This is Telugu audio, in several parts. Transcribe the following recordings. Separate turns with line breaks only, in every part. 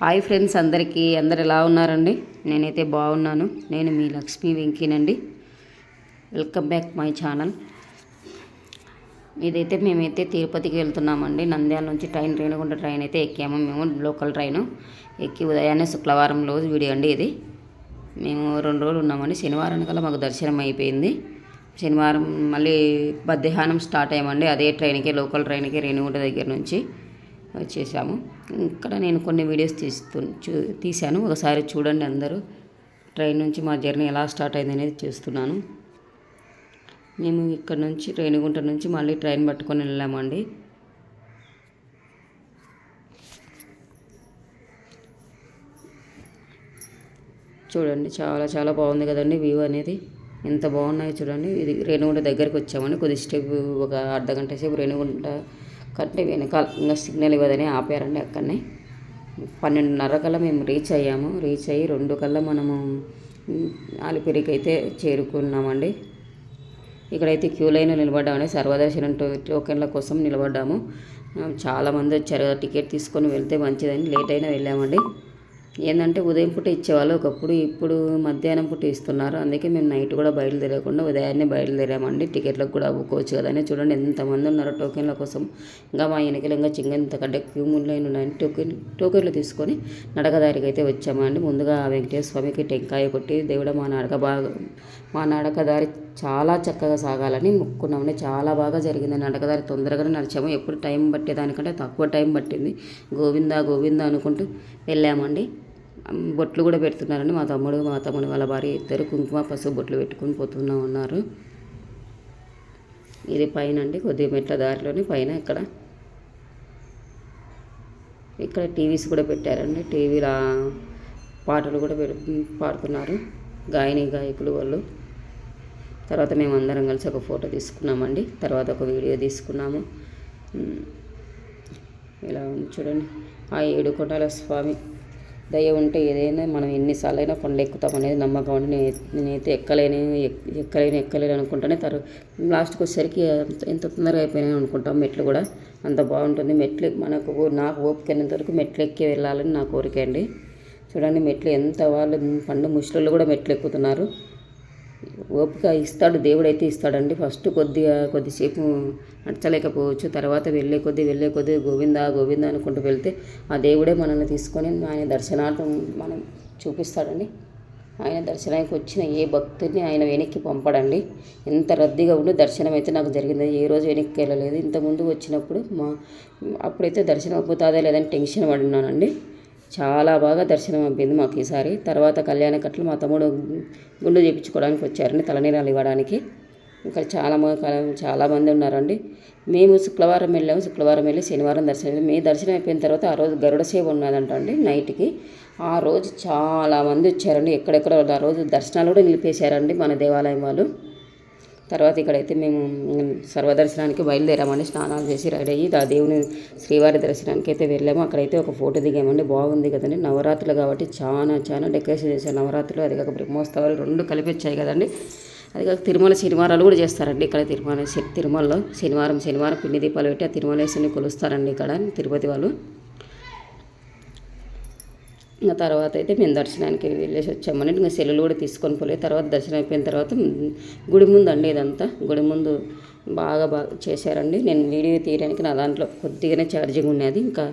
హాయ్ ఫ్రెండ్స్ అందరికీ. అందరు ఎలా ఉన్నారండి? నేనైతే బాగున్నాను. నేను మీ Lakshmi వెంకీనండి. Welcome back my channel. ఇదైతే మేమైతే తిరుపతికి వెళ్తున్నామండి. నంద్యాల నుంచి ట్రైన్ రేణుగుంట ట్రైన్ అయితే ఎక్కాము. మేము లోకల్ ట్రైన్. ఎక్కి ఉదయాన్నే శుక్రవారం రోజు వీడియో అండి ఇది. మేము రెండు రోజులు ఉన్నామండి. శనివారం కల్లా మాకు దర్శనం అయిపోయింది. శనివారం మళ్ళీ మధ్యాహ్నం స్టార్ట్ అయ్యామండి. అదే ట్రైన్కి లోకల్ ట్రైన్కి రేణుగుంట దగ్గర నుంచి. చేశాము ఇక్కడ నేను కొన్ని వీడియోస్ తీస్తు చూ తీశాను. ఒకసారి చూడండి అందరూ. ట్రైన్ నుంచి మా జర్నీ ఎలా స్టార్ట్ అయింది అనేది చూస్తున్నాను. మేము ఇక్కడ నుంచి రేణిగుంట నుంచి మళ్ళీ ట్రైన్ పట్టుకొని వెళ్ళామండి. చూడండి చాలా చాలా బాగుంది కదండి వ్యూ అనేది. ఎంత బాగున్నాయో చూడండి. ఇది రేణిగుంట దగ్గరికి వచ్చామండి. కొద్ది స్టెప్ ఒక అర్ధ గంట సేపు రేణిగుంట కంటే వెనకాల ఇంకా సిగ్నల్ ఇవ్వదని ఆపారండి అక్కడనే. పన్నెండున్నర కల్లా మేము రీచ్ అయ్యాము. రీచ్ అయ్యి రెండు కల్లా మనము ఆలిపిరికి అయితే చేరుకున్నామండి. ఇక్కడైతే క్యూ లైన్ నిలబడ్డామని సర్వదర్శనం టోకెన్ల కోసం నిలబడ్డాము. చాలామంది వచ్చారు టికెట్ తీసుకొని వెళ్తే మంచిదని లేట్ అయినా వెళ్ళామండి. ఏంటంటే ఉదయం పూట ఇచ్చేవాళ్ళు. ఒకప్పుడు ఇప్పుడు మధ్యాహ్నం పూట ఇస్తున్నారు. అందుకే మేము నైట్ కూడా బయలుదేరకుండా ఉదయాన్నే బయలుదేరామండి. టికెట్లకు కూడా అవ్వుకోవచ్చు కదని. చూడండి ఎంతమంది ఉన్నారో టోకెన్ల కోసం. ఇంకా మా వెనకలు ఇంకా చింగ ఇంతకంటే క్యూ లైన్ ఉన్నాయని టోకెన్ టోకెన్లు తీసుకొని నడకదారికి అయితే వచ్చామండి. ముందుగా వెంకటేశ్వర స్వామికి టెంకాయ కొట్టి దేవుడ మా నడక బాగా మా నడకదారి చాలా చక్కగా సాగాలని మొక్కున్నామండి. చాలా బాగా జరిగింది. నడకదారి తొందరగానే నడిచాము. ఎప్పుడు టైం పట్టేదానికంటే తక్కువ టైం పట్టింది. గోవిందా గోవిందా అనుకుంటూ వెళ్ళామండి. బొట్లు కూడా పెడుతున్నారండి. మా తమ్ముడు మా తమ్ముడు వాళ్ళ భార్య ఇద్దరు కుంకుమ పసుపు బొట్లు పెట్టుకుని పోతున్నా ఉన్నారు. ఇది పైన అండి కొద్దిగా మెట్ల దారిలోని పైన ఇక్కడ. ఇక్కడ టీవీస్ కూడా పెట్టారండి. టీవీలో పాటలు కూడా పాడుతున్నారు. గాయని గాయకులు వాళ్ళు. తర్వాత మేము అందరం కలిసి ఒక ఫోటో తీసుకున్నామండి. తర్వాత ఒక వీడియో తీసుకున్నాము. ఇలా చూడండి. ఆ ఏడుకొండల స్వామి దయ ఉంటే ఏదైనా మనం ఎన్నిసార్లు అయినా కొండ ఎక్కుతాం అనేది నమ్మకం అండి. నేనైతే ఎక్కలేని ఎక్కలేని ఎక్కలేను అనుకుంటానే తర్వాత లాస్ట్కి వచ్చేసరికి ఎంత తొందరగా అయిపోయినాయి అనుకుంటాం మెట్లు కూడా. అంత బాగుంటుంది. మెట్లు మనకు నాకు ఓపిక అయినంత వరకు మెట్లు ఎక్కి వెళ్ళాలని నా కోరిక అండి. చూడండి మెట్లు ఎంత వాళ్ళు పండు ముసలిళ్ళు కూడా మెట్లు ఎక్కుతున్నారు ఓపిక ఇస్తాడు దేవుడైతే ఇస్తాడండి. ఫస్ట్ కొద్దిగా కొద్దిసేపు నడచలేకపోవచ్చు. తర్వాత వెళ్ళే కొద్దీ వెళ్ళే కొద్దీ గోవింద గోవింద అనుకుంటూ వెళ్తే ఆ దేవుడే మనల్ని తీసుకొని ఆయన దర్శనార్థం మనం చూపిస్తాడండి. ఆయన దర్శనానికి వచ్చిన ఏ భక్తుడిని ఆయన వెనక్కి పంపడండి. ఎంత రద్దీగా ఉండి దర్శనం అయితే నాకు జరిగింది. ఏ రోజు వెనక్కి వెళ్ళలేదు. ఇంతకుముందు వచ్చినప్పుడు మా అప్పుడైతే దర్శనం అయిపోతుందా లేదని టెన్షన్ పడినానండి చాలా బాగా దర్శనం అయింది మాకు ఈసారి. తర్వాత కళ్యాణకట్లు మా తమ్ముడు గుండు చేయించుకోవడానికి వచ్చారండి తలనీరాలు ఇవ్వడానికి. ఇక్కడ చాలా చాలామంది ఉన్నారండి. మేము శుక్రవారం వెళ్ళాము. శుక్రవారం వెళ్ళి శనివారం దర్శనం మీ దర్శనం అయిపోయిన తర్వాత ఆ రోజు గరుడ సేవ ఉన్నదంట అండి నైట్కి. ఆ రోజు చాలామంది వచ్చారండి. ఎక్కడెక్కడ ఆ రోజు దర్శనాలు కూడా నిలిపేశారండి మన దేవాలయం వాళ్ళు. తర్వాత ఇక్కడైతే మేము సర్వదర్శనానికి బయలుదేరామండి. స్నానాలు చేసి రెడీ అయ్యి ఆ దేవుని శ్రీవారి దర్శనానికి అయితే వెళ్ళాము. అక్కడైతే ఒక ఫోటో దిగామండి. బాగుంది కదండి. నవరాత్రులు కాబట్టి చాలా చాలా డెకరేషన్ చేశారు. నవరాత్రులు అది కాక బ్రహ్మోత్సవాలు రెండు కలిపి వచ్చాయి కదండి. అది కాక తిరుమల శనివారాలు కూడా చేస్తారండి ఇక్కడ తిరుమల తిరుమలలో శనివారం శనివారం పిండి దీపాలు పెట్టి ఆ తిరుమలేశ్వరిని కొలుస్తారండి ఇక్కడ తిరుపతి వాళ్ళు. ఇంకా తర్వాత అయితే మేము దర్శనానికి వెళ్ళేసి వచ్చామని ఇంకా సెల్లులు కూడా తీసుకొని పోలేదు. తర్వాత దర్శనం అయిపోయిన తర్వాత గుడి ముందు అండి ఇదంతా. గుడి ముందు బాగా బాగా చేశారండి. నేను వీడియో తీయడానికి నా దాంట్లో కొద్దిగానే ఛార్జింగ్ ఉన్నది. ఇంకా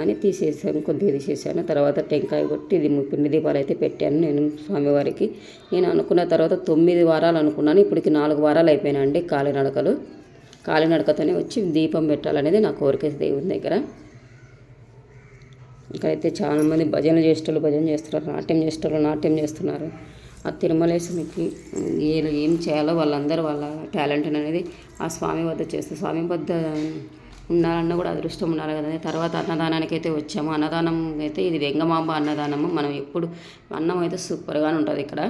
అని తీసేసాను కొద్దిగా తీసేసాను. తర్వాత టెంకాయ కొట్టి ఇది పిండి దీపాలు అయితే పెట్టాను నేను స్వామివారికి. నేను అనుకున్న తర్వాత తొమ్మిది వారాలు అనుకున్నాను. ఇప్పటికి నాలుగు వారాలు అయిపోయినాయండి కాలినడకలు. కాలినడకతోనే వచ్చి దీపం పెట్టాలనేది నా కోరిక దేవుని దగ్గర. ఇక్కడైతే చాలామంది భజన చేసేటోళ్ళు భజన చేస్తున్నారు నాట్యం చేసేటోళ్ళు నాట్యం చేస్తున్నారు. ఆ తిరుమలేశునికి ఏం చేయాలో వాళ్ళందరూ వాళ్ళ టాలెంట్ అనేది ఆ స్వామి వద్ద చేస్తారు స్వామి వద్ద ఉండాలన్నా కూడా అదృష్టం ఉండాలి కదా తర్వాత అన్నదానానికి అయితే వచ్చాము. అన్నదానం అయితే ఇది వెంగమాంబ అన్నదానము. మనం ఎప్పుడు అన్నం అయితే సూపర్గానే ఉంటుంది ఇక్కడ.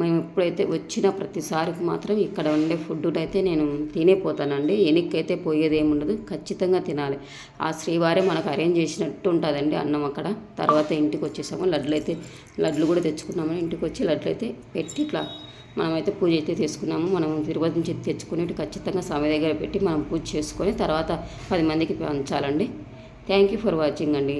మేము ఎప్పుడైతే వచ్చిన ప్రతిసారికి మాత్రం ఇక్కడ ఉండే ఫుడ్ అయితే నేను తినేపోతానండి ఎనిక్కైతే పోయేది ఏముండదు ఖచ్చితంగా తినాలి. ఆ శ్రీవారే మనకు అరేంజ్ చేసినట్టు ఉంటుందండి అన్నం అక్కడ. తర్వాత ఇంటికి వచ్చేసాము లడ్లు అయితే లడ్లు కూడా తెచ్చుకున్నాము. ఇంటికి వచ్చి లడ్లు అయితే పెట్టి ఇట్లా మనమైతే పూజ అయితే తీసుకున్నాము మనం తిరుపతి నుంచి తెచ్చుకుని ఖచ్చితంగా స్వామి దగ్గర పెట్టి మనం పూజ చేసుకొని తర్వాత పది మందికి పంచాలండి. థ్యాంక్ యూ ఫర్ వాచింగ్ అండి.